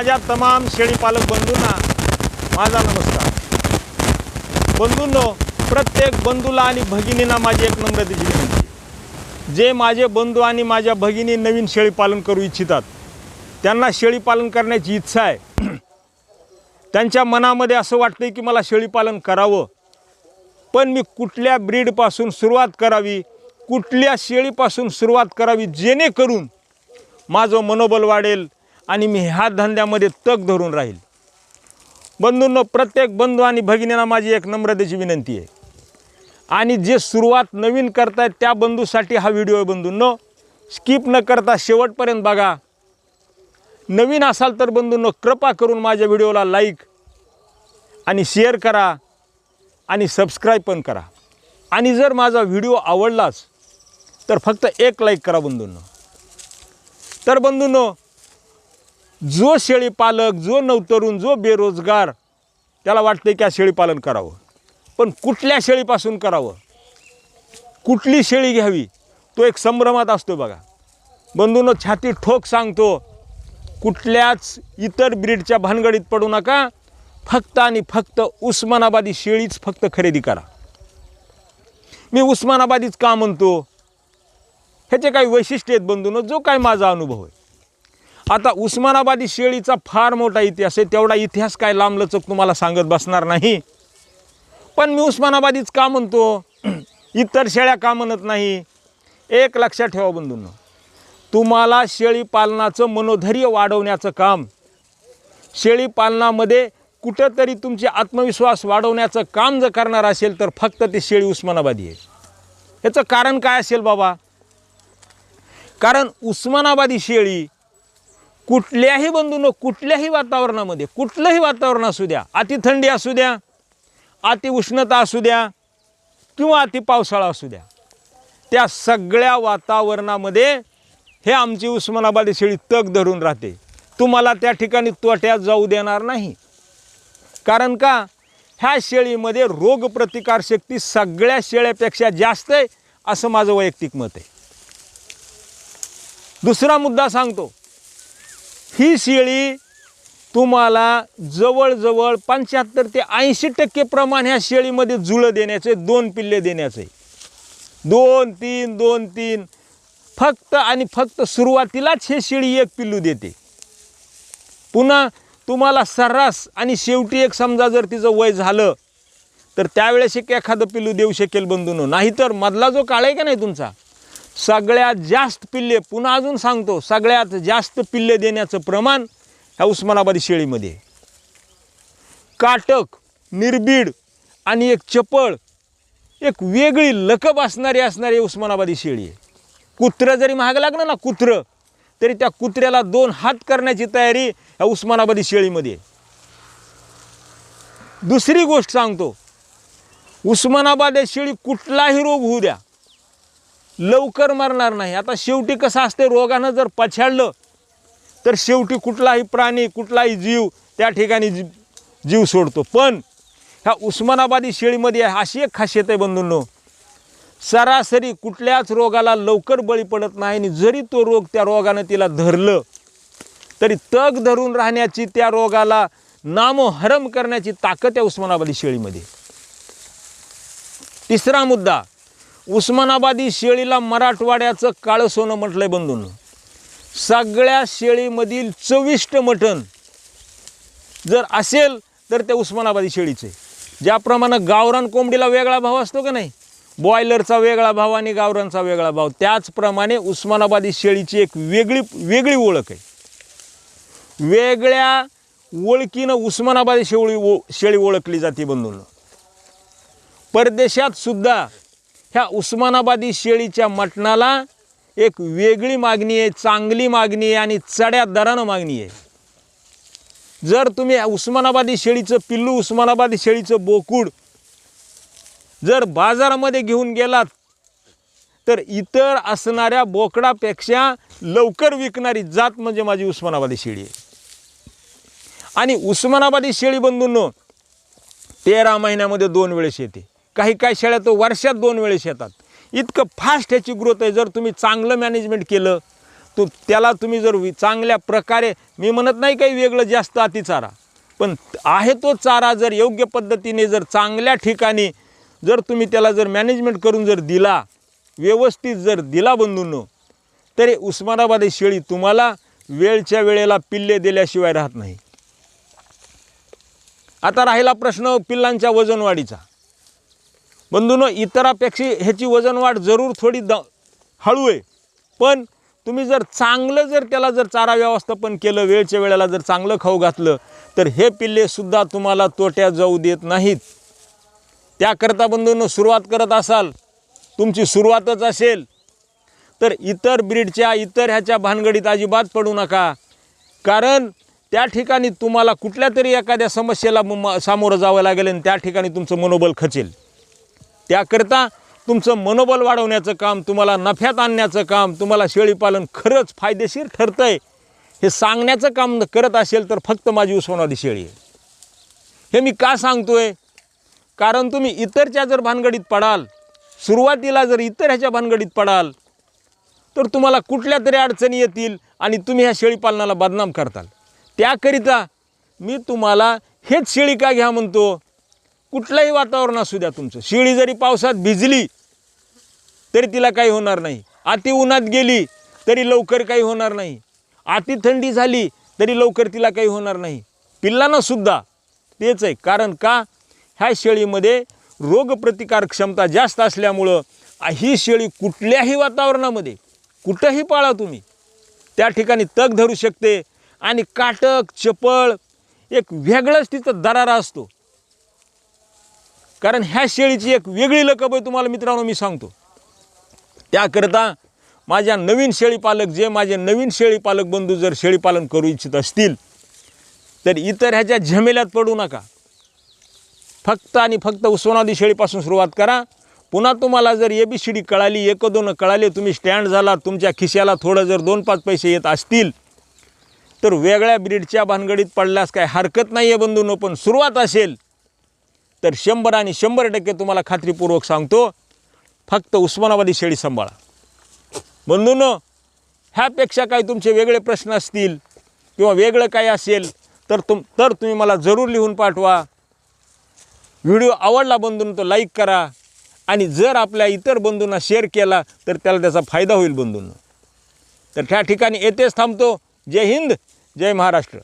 माझ्या तमाम शेळीपालक बंधूंना माझा नमस्कार. बंधूंनो प्रत्येक बंधूला आणि भगिनींना माझी एक नम्रतेची विनंती. जे माझे बंधू आणि माझ्या भगिनी नवीन शेळीपालन करू इच्छितात त्यांना शेळीपालन करण्याची इच्छा आहे. त्यांच्या मनामध्ये असं वाटतं की मला शेळीपालन करावं पण मी कुठल्या ब्रीडपासून सुरुवात करावी कुठल्या शेळीपासून सुरुवात करावी जेणेकरून माझं मनोबल वाढेल आणि मी ह्या धंद्यामध्ये तग धरून राहील. बंधूंनो प्रत्येक बंधू आणि भगिनींना माझी एक नम्रतेची विनंती आहे. आणि जे सुरुवात नवीन करतायत त्या बंधूसाठी हा व्हिडिओ आहे बंधूंनो स्किप न करता शेवटपर्यंत बघा. नवीन असाल तर बंधूंनो कृपा करून माझ्या व्हिडिओला लाईक आणि शेअर करा आणि सबस्क्राईब पण करा. आणि जर माझा व्हिडिओ आवडलाच तर फक्त एक लाईक करा बंधूंनो. तर बंधूंनो जो शेळीपालक जो नवतरुण जो बेरोजगार त्याला वाटते की हा शेळीपालन करावं. पण कुठल्या शेळीपासून करावं? कुठली शेळी घ्यावी? तो एक संभ्रमात असतो बघा. बंधूनं छाती ठोक सांगतो कुठल्याच इतर ब्रीडच्या भानगडीत पडू नका. फक्त आणि फक्त उस्मानाबादी शेळीच फक्त खरेदी करा. मी उस्मानाबादीच का म्हणतो? ह्याचे काही वैशिष्ट्य आहेत बंधून जो काय माझा अनुभव आहे. आता उस्मानाबादी शेळीचा फार मोठा इतिहास आहे तेवढा इतिहास काय लांबलचक तुम्हाला सांगत बसणार नाही. पण मी उस्मानाबादीच का म्हणतो? इतर शेळ्या का म्हणत नाही? एक लक्षात ठेवा बंधूंना तुम्हाला शेळी पालनाचं मनोधैर्य वाढवण्याचं काम शेळी पालनामध्ये कुठंतरी तुमचे आत्मविश्वास वाढवण्याचं काम जर करणार असेल तर फक्त ते शेळी उस्मानाबादी आहे. याचं कारण काय असेल बाबा? कारण उस्मानाबादी शेळी कुठल्याही बंधून कुठल्याही वातावरणामध्ये कुठलंही वातावरण असू द्या अति थंडी असू द्या अति उष्णता असू द्या किंवा अति पावसाळा असू द्या त्या सगळ्या वातावरणामध्ये हे आमची उस्मानाबादी शेळी तग धरून राहते. तुम्हाला त्या ठिकाणी तोट्यात जाऊ देणार नाही. कारण का? ह्या शेळीमध्ये रोगप्रतिकारशक्ती सगळ्या शेळ्यापेक्षा जास्त आहे असं माझं वैयक्तिक मत आहे. दुसरा मुद्दा सांगतो. ही शेळी तुम्हाला जवळजवळ पंच्याहत्तर ते ऐंशी टक्के प्रमाण ह्या शेळीमध्ये जुळं देण्याचे दोन पिल्ले देण्याचे दोन तीन दोन तीन. फक्त आणि फक्त सुरुवातीलाच हे शेळी एक पिल्लू देते. पुन्हा तुम्हाला सर्रास आणि शेवटी एक समजा जर तिचं वय झालं तर त्यावेळेस एक एखादं पिल्लू देऊ शकेल बंधून. नाहीतर मधला जो काळ आहे का नाही तुमचा? सगळ्यात जास्त पिल्ले पुन्हा अजून सांगतो सगळ्यात जास्त पिल्ले देण्याचं प्रमाण ह्या उस्मानाबादी शेळीमध्ये. काटक निर्बीड आणि एक चपळ एक वेगळी लकब असणारी असणारी उस्मानाबादी शेळी आहे. कुत्रं जरी महाग लागलं ना कुत्रं तरी त्या कुत्र्याला दोन हात करण्याची तयारी ह्या उस्मानाबादी शेळीमध्ये दुसरी गोष्ट सांगतो उस्मानाबाद या शेळी कुठलाही रोग होऊ द्या. लवकर मरणार नाही. आता शेवटी कसं असते रोगानं जर पछाडलं तर शेवटी कुठलाही प्राणी कुठलाही जीव त्या ठिकाणी जी जीव सोडतो. पण ह्या उस्मानाबादी शेळीमध्ये अशी एक खासियत आहे बंधूंनो. सरासरी कुठल्याच रोगाला लवकर बळी पडत नाही आणि जरी तो रोग त्या रोगानं तिला धरलं तरी तग धरून राहण्याची त्या रोगाला नामोहरम करण्याची ताकद त्या उस्मानाबादी शेळीमध्ये. तिसरा मुद्दा उस्मानाबादी शेळीला मराठवाड्याचं काळं सोनं म्हटलंय बंधून. सगळ्या शेळीमधील चविष्ट मटण जर असेल तर ते उस्मानाबादी शेळीचे. ज्याप्रमाणे गावरान कोंबडीला वेगळा भाव असतो का नाही? बॉयलरचा वेगळा भाव आणि गावरांचा वेगळा भाव. त्याचप्रमाणे उस्मानाबादी शेळीची एक वेगळी वेगळी ओळख आहे. वेगळ्या ओळखीनं उस्मानाबादी शेळी ओ शेळी ओळखली जाते बंधून. परदेशात सुद्धा ह्या उस्मानाबादी शेळीच्या मटणाला एक वेगळी मागणी आहे चांगली मागणी आहे आणि चढ्या दरानं मागणी आहे. जर तुम्ही उस्मानाबादी शेळीचं पिल्लू उस्मानाबादी शेळीचं बोकूड जर बाजारामध्ये घेऊन गेलात तर इतर असणाऱ्या बोकडापेक्षा लवकर विकणारी जात म्हणजे माझी उस्मानाबादी शेळी आहे. आणि उस्मानाबादी शेळी बंधूंनो तेरा महिन्यामध्ये दोन वेळेस येते. काही काही शेळ्या तर वर्षात दोन वेळेस येतात. इतकं फास्ट ह्याची ग्रोथ आहे. जर तुम्ही चांगलं मॅनेजमेंट केलं तो त्याला तुम्ही जर वि- चांगल्या प्रकारे मी म्हणत नाही काही वेगळं जास्त अतिचारा पण आहे तो चारा जर योग्य पद्धतीने जर चांगल्या ठिकाणी जर तुम्ही त्याला जर मॅनेजमेंट करून जर दिला व्यवस्थित जर दिला बंधूंनो तरी उस्मानाबादी शेळी तुम्हाला वेळच्या वेळेला पिल्ले दिल्याशिवाय राहत नाही. आता राहिला प्रश्न पिल्लांच्या वजनवाढीचा. बंधूनं इतरापेक्षा ह्याची वजनवाढ जरूर थोडी द हळू आहे. पण तुम्ही जर चांगलं जर त्याला जर चारा व्यवस्थापन केलं वेळच्या वेळेला जर चांगलं खाऊ घातलं तर हे पिल्लेसुद्धा तुम्हाला तोट्यात जाऊ देत नाहीत. त्याकरता बंधूंनो सुरुवात करत असाल तुमची सुरुवातच असेल तर इतर ब्रीडच्या इतर ह्याच्या भानगडीत अजिबात पडू नका. कारण त्या ठिकाणी तुम्हाला कुठल्या तरी एखाद्या समस्येला म- सामोरं जावं लागेल आणि त्या ठिकाणी तुमचं मनोबल खचेल. त्याकरता तुमचं मनोबल वाढवण्याचं काम तुम्हाला नफ्यात आणण्याचं काम तुम्हाला शेळीपालन खरंच फायदेशीर ठरतं आहे हे सांगण्याचं काम करत असेल तर फक्त माझी उसवणारी शेळी आहे. हे मी का सांगतो आहे कारण तुम्ही इतरच्या जर भानगडीत पडाल सुरुवातीला जर इतर ह्याच्या भानगडीत पडाल तर तुम्हाला कुठल्या तरी अडचणी येतील आणि तुम्ही ह्या शेळीपालनाला बदनाम करताल. त्याकरिता मी तुम्हाला हेच शेळी का घ्या म्हणतो? कुठलंही वातावरण असू द्या तुमचं. शेळी जरी पावसात भिजली तरी तिला काही होणार नाही. अति उन्हात गेली तरी लवकर काही होणार नाही. अति थंडी झाली तरी लवकर तिला काही होणार नाही. पिल्लांना सुद्धा तेच आहे. कारण का? ह्या शेळीमध्ये रोगप्रतिकार क्षमता जास्त असल्यामुळं ही शेळी कुठल्याही वातावरणामध्ये कुठंही पाळा तुम्ही त्या ठिकाणी तग धरू शकते आणि काटक चपळ एक वेगळंच तिचं दरारा असतो. कारण ह्या शेळीची एक वेगळी लकब आहे तुम्हाला मित्रांनो मी सांगतो. त्याकरता माझ्या नवीन शेळीपालक जे माझे नवीन शेळीपालक बंधू जर शेळीपालन करू इच्छित असतील तर इतर ह्याच्या झमेल्यात पडू नका. फक्त आणि फक्त उस्मानादी शेळीपासून सुरुवात करा. पुन्हा तुम्हाला जर ए बी सी डी कळाली एक दोन कळाले तुम्ही स्टँड झाला तुमच्या खिशाला थोडं जर दोन पाच पैसे येत असतील तर वेगळ्या ब्रीडच्या भानगडीत पडल्यास काय हरकत नाही आहे बंधूंनो पण सुरुवात असेल तर शंभर आणि शंभर टक्के तुम्हाला खात्रीपूर्वक सांगतो फक्त उस्मानाबादी शेळी सांभाळा. म्हणून ह्यापेक्षा काही तुमचे वेगळे प्रश्न असतील किंवा वेगळं काही असेल तर तुम तर तुम्ही मला जरूर लिहून पाठवा. व्हिडिओ आवडला बंधून तो लाईक करा आणि जर आपल्या इतर बंधूंना शेअर केला तर त्याला त्याचा फायदा होईल बंधूंना. तर त्या ठिकाणी येथेच थांबतो. जय हिंद जय महाराष्ट्र.